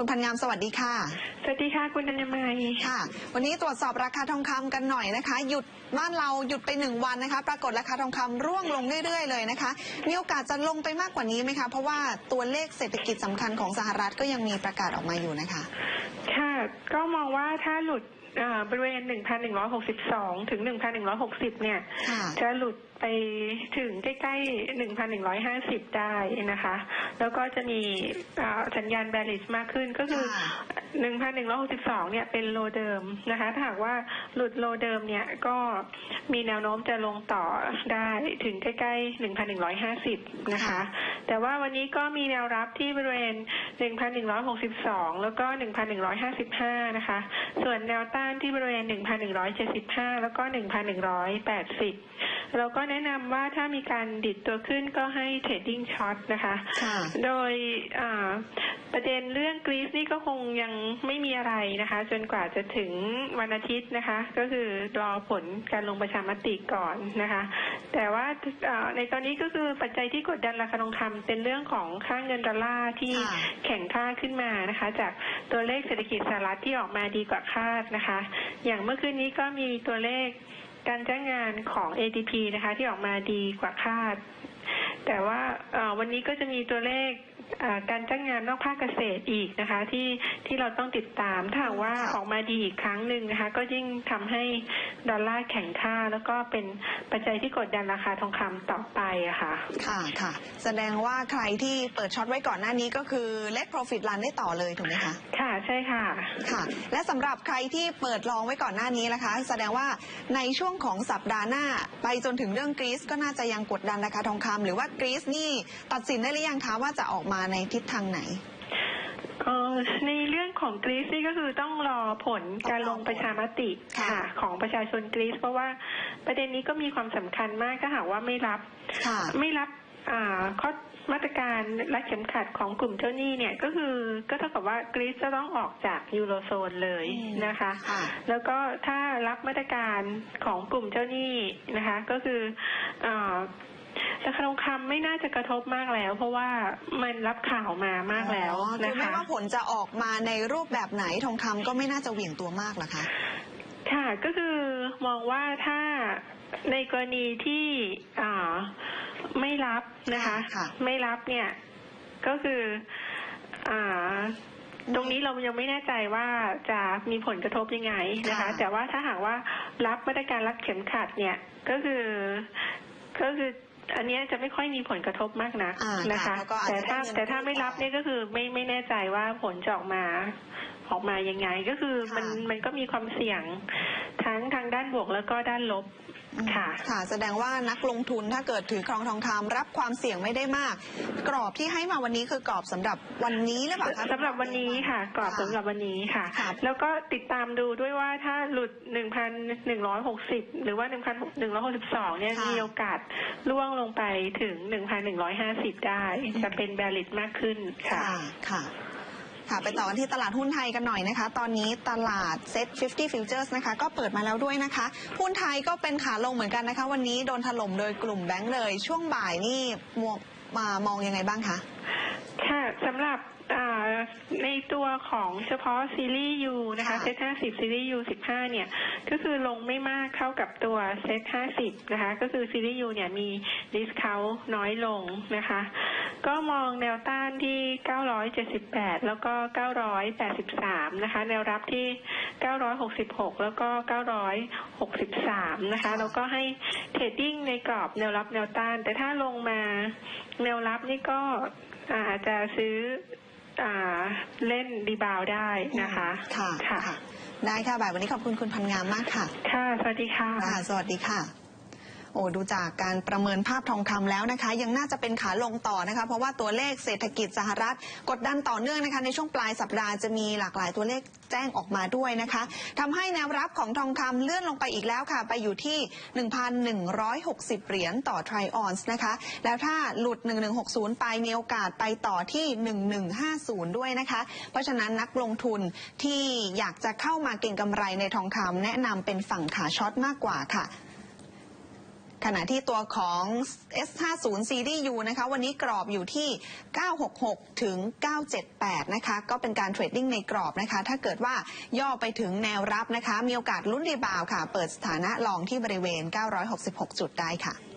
คุณพันงามสวัสดีค่ะ สวัสดีค่ะ คุณธัญมัยค่ะ วันนี้ตรวจสอบราคาทองคำกันหน่อยนะคะ หยุดบ้านเราหยุดไปหนึ่งวันนะคะ ปรากฏราคาทองคำร่วงลงเรื่อยๆเลยนะคะ มีโอกาสจะลงไปมากกว่านี้ไหมคะ เพราะว่าตัวเลขเศรษฐกิจสำคัญของสหรัฐก็ยังมีประกาศออกมาอยู่นะคะค่ะ ก็มองว่าถ้าหลุดอ่าบริเวณ 1,162 ถึง 1,160 เนี่ยค่ะจะหลุดไปถึงใกล้ๆ 1,150 ได้นะคะ แล้วก็จะมีอ่าสัญญาณแบลิชมากขึ้นก็คือค่ะ1,162 เนี่ยเป็นโลเดิมนะคะ ถ้าหากว่าหลุดโลเดิมเนี่ยก็มีแนวโน้มจะลงต่อได้ถึงใกล้ๆ 1,150 นะคะ แต่ว่าวันนี้ก็มีแนวรับที่บริเวณ 1,162 แล้วก็ 1,155นะคะ ส่วนแนวต้านที่บริเวณ 1,175 แล้วก็ 1,180 เราก็แนะนำว่าถ้ามีการดิดตัวขึ้นก็ให้เทรดดิ้งช็อตนะคะค่ะโดยอ่าประเด็นเรื่องกรีซนี่ก็คงยังไม่มีอะไรนะคะ จนกว่าจะถึงวันอาทิตย์นะคะ ก็คือรอผลการลงประชามติก่อนนะคะ แต่ว่าอ่าในตอนนี้ก็คือปัจจัยที่กดดันราคาทองคำเป็นเรื่องของค่าเงินดอลลาร์ที่ค่ะแข็งค่าขึ้นมานะคะ จากตัวเลขเศรษฐกิจสหรัฐที่ออกมาดีกว่าคาดนะคะ อย่างเมื่อคืนนี้ก็มีตัวเลขการจ้างงานของ ADP นะคะที่ออกมาดีกว่าคาด แต่ว่าวันนี้ก็จะมีตัวเลข การจ้างงานนอกภาคเกษตรอีกนะคะ ที่ที่เราต้องติดตามถ้าหากว่าค่ะออกมาดีอีกครั้งหนึ่งนะคะ ก็ยิ่งทำให้ดอลลาร์แข็งค่า แล้วก็เป็นปัจจัยที่กดดันราคาทองคำต่อไปอะค่ะ ค่ะค่ะ แสดงว่าใครที่เปิดช็อตไว้ก่อนหน้านี้ก็คือ let profit run ได้ต่อเลยถูกไหมคะค่ะใช่ค่ะค่ะ และสำหรับใครที่เปิดลองไว้ก่อนหน้านี้นะคะ แสดงว่าในช่วงของสัปดาห์หน้า ไปจนถึงเรื่องกรีซก็น่าจะยังกดดันราคาทองคำหรือว่ากรีซนี่ตัดสินได้หรือยังคะว่าจะออกมาในทิศทางไหนเอ่อในเรื่องของกรีซนี่ก็คือต้องรอผลการลงประชามติค่ะค่ะของประชาชนกรีซเพราะว่าประเด็นนี้ก็มีความสำคัญมากถ้าหากว่าไม่รับค่ะไม่รับอ่าข้อมาตรการรัดเข็มขัดของกลุ่มเจ้าหนี้เนี่ยก็คือก็เท่ากับว่ากรีซจะต้องออกจากยูโรโซนเลยอืมนะคะค่ะแล้วก็ถ้ารับมาตรการของกลุ่มเจ้าหนี้นะคะ ก็คืออ่า ราคาทองคำไม่น่าจะกระทบมากแล้ว เพราะว่ามันรับข่าวมามากแล้วอ๋อคืนะอไม่คะ ว่าผลจะออกมาในรูปแบบไหนทองคำก็ไม่น่าจะเหวี่ยงตัวมากหรอคะ ค่ะก็คือมองว่าถ้าในกรณีที่อ่าไม่รับนะคะ ค่ะไม่รับเนี่ยก็คืออ่าตรงนี้เรายังไม่แน่ใจว่าจะมีผลกระทบยังไงนะคะ ค่ะ แต่ว่าถ้าหากว่ารับมาตรการรัดเข็มขัดเนี่ยก็คือก็คือ อันเนี้ยจะไม่ค่อยมีผลกระทบมากนักอ่านะคะแล้วก็อาจแต่จะถ้าได้เงินแต่ถ้าไม่รับต่อเนี่ยก็คือไม่ไม่แน่ใจว่าผลจะออกมาออกมายังไง ก็คือมันค่ะมันก็มีความเสี่ยง ทั้งทางด้านบวกแล้วก็ด้านลบค่ะ ค่ะ แสดงว่านักลงทุนถ้าเกิดถือครองทองคำรับความเสี่ยงไม่ได้มาก กรอบที่ให้มาวันนี้คือกรอบสำหรับวันนี้หรือเปล่าคะ สำหรับวันนี้ค่ะกรอบสำหรับวันนี้ค่ะ ครับแล้วก็ติดตามดูด้วยว่าถ้าหลุด 1,160 หรือว่า 1,162 เนี่ยค่ะ มีโอกาสล่วงลงไปถึง 1,150 ได้ จะเป็นแบลิตมากขึ้นค่ะ ค่ะค่ะ ค่ะไปต่อกันที่ตลาดหุ้นไทยกันหน่อยนะคะ ตอนนี้ตลาดเซ็ต50 Futures นะคะ ก็เปิดมาแล้วด้วยนะคะ หุ้นไทยก็เป็นขาลงเหมือนกันนะคะ วันนี้โดนถล่มโดยกลุ่มแบงก์เลย ช่วงบ่ายนี่มองมามองยังไงบ้างคะ ค่ะสำหรับอ่า ในตัวของเฉพาะซีรีส์ U นะคะค่ะเซต50ซีรีส์ U 15เนี่ย ก็คือลงไม่มากเท่ากับตัวเซต50นะคะ ก็คือซีรีส์ U เนี่ยมีดิสคาวน้อยลงนะคะ ก็มองแนวต้านที่ 978 แล้วก็ 983 นะคะ แนวรับที่ 966 แล้วก็ 963 นะคะ แล้วก็ให้เทรดดิ้งในกรอบแนวรับแนวต้าน แต่ถ้าลงมาแนวรับนี่ก็อาจจะซื้อ อ่าเล่นรีบาวด์ได้นะคะค่ะค่ะ ค่ะ ได้ค่ะบ่ายวันนี้ขอบคุณคุณพันงามมากค่ะ ค่ะ สวัสดีค่ะ ค่ะ สวัสดีค่ะโอ้ดูจากการประเมินภาพทองคำแล้วนะคะ ยังน่าจะเป็นขาลงต่อนะคะ เพราะว่าตัวเลขเศรษฐกิจสหรัฐ กดดันต่อเนื่องนะคะในช่วงปลายสัปดาห์จะมีหลากหลายตัวเลขแจ้งออกมาด้วยนะคะทำให้แนวรับของทองคำเลื่อนลงไปอีกแล้วค่ะ ไปอยู่ที่ 1,160 เหรียญต่อทริออนส์นะคะ แล้วถ้าหลุด 1160 ไปมีโอกาสไปต่อที่ 1150 ด้วยนะคะ เพราะฉะนั้นนักลงทุนที่อยากจะเข้ามาเก็งกำไรในทองคำแนะนำเป็นฝั่งขาช็อตมากกว่าค่ะ ขณะที่ตัวของ S50 Series U นะคะ วันนี้กรอบอยู่ที่ 966 ถึง 978 นะคะ ก็เป็นการเทรดดิ้งในกรอบนะคะ ถ้าเกิดว่าย่อไปถึงแนวรับนะคะ มีโอกาสลุ้นรีบาวค่ะ เปิดสถานะลองที่บริเวณ 966 จุดได้ค่ะ